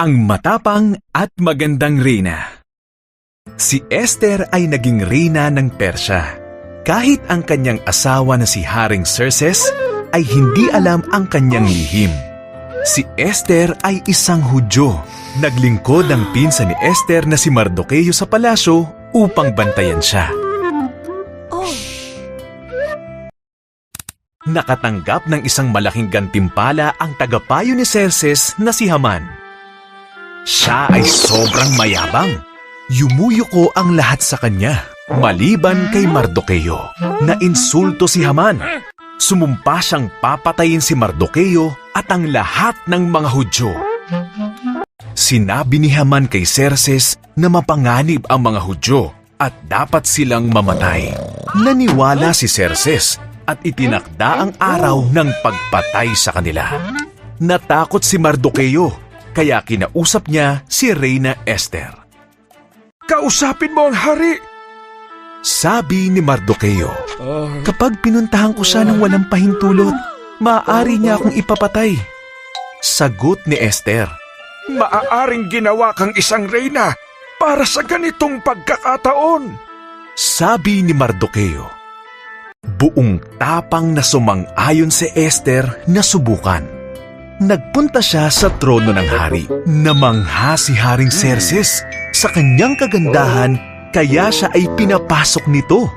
ang matapang at magandang reyna. Si Esther ay naging reyna ng Persya. Kahit ang kanyang asawa na si Haring Xerxes ay hindi alam ang kanyang lihim. Si Esther ay isang Hudyo. Naglingkod ang pinsan ni Esther na si Mardoqueo sa palasyo upang bantayan siya. Oh, Nakatanggap ng isang malaking gantimpala ang tagapayo ni Xerxes na si Haman. Siya ay sobrang mayabang. Yumuyuko ang lahat sa kanya, maliban kay Mardoqueo, na insulto si Haman. Sumumpa siyang papatayin si Mardoqueo at ang lahat ng mga Hudyo. Sinabi ni Haman kay Xerxes na mapanganib ang mga Hudyo at dapat silang mamatay. Naniwala si Xerxes at itinakda ang araw ng pagpatay sa kanila. Natakot si Mardoqueo kaya kinausap niya si Reyna Esther. Kausapin mo ang hari! Sabi ni Mardoqueo, Kapag pinuntahan ko siya ng walang pahintulot, maaari niya akong ipapatay. Sagot ni Esther, Maaaring ginawa kang isang reyna para sa ganitong pagkakataon. Sabi ni Mardoqueo. Buong tapang na sumang-ayon si Esther na subukan. Nagpunta siya sa trono ng hari. Namangha si Haring Xerxes sa kanyang kagandahan kaya siya ay pinapasok nito.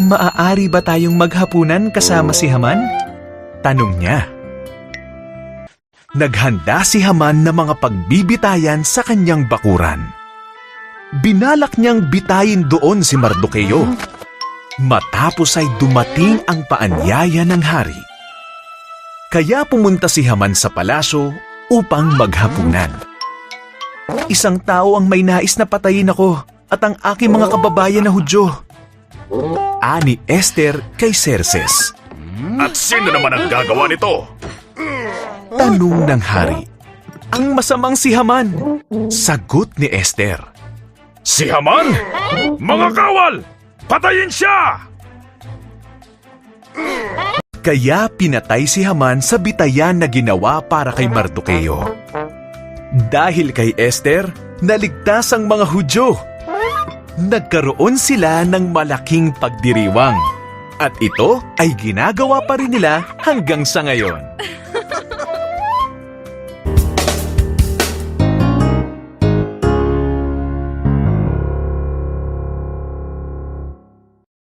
Maaari ba tayong maghapunan kasama si Haman? Tanong niya. Naghanda si Haman ng mga pagbibitayan sa kanyang bakuran. Binalak niyang bitayin doon si Mardoqueo. Matapos ay dumating ang paanyaya ng hari. Kaya pumunta si Haman sa palasyo upang maghapunan. Isang tao ang may nais na patayin ako at ang aking mga kababayan na Hudyo. Ani Esther kay Xerxes. At sino naman ang gagawa nito? Tanong ng hari. Ang masamang si Haman. Sagot ni Esther. Si Haman? Mga kawal! Patayin siya! Kaya pinatay si Haman sa bitayan na ginawa para kay Mardoqueo. Dahil kay Esther, naligtas ang mga Hudyo. Nagkaroon sila ng malaking pagdiriwang. At ito ay ginagawa pa rin nila hanggang sa ngayon.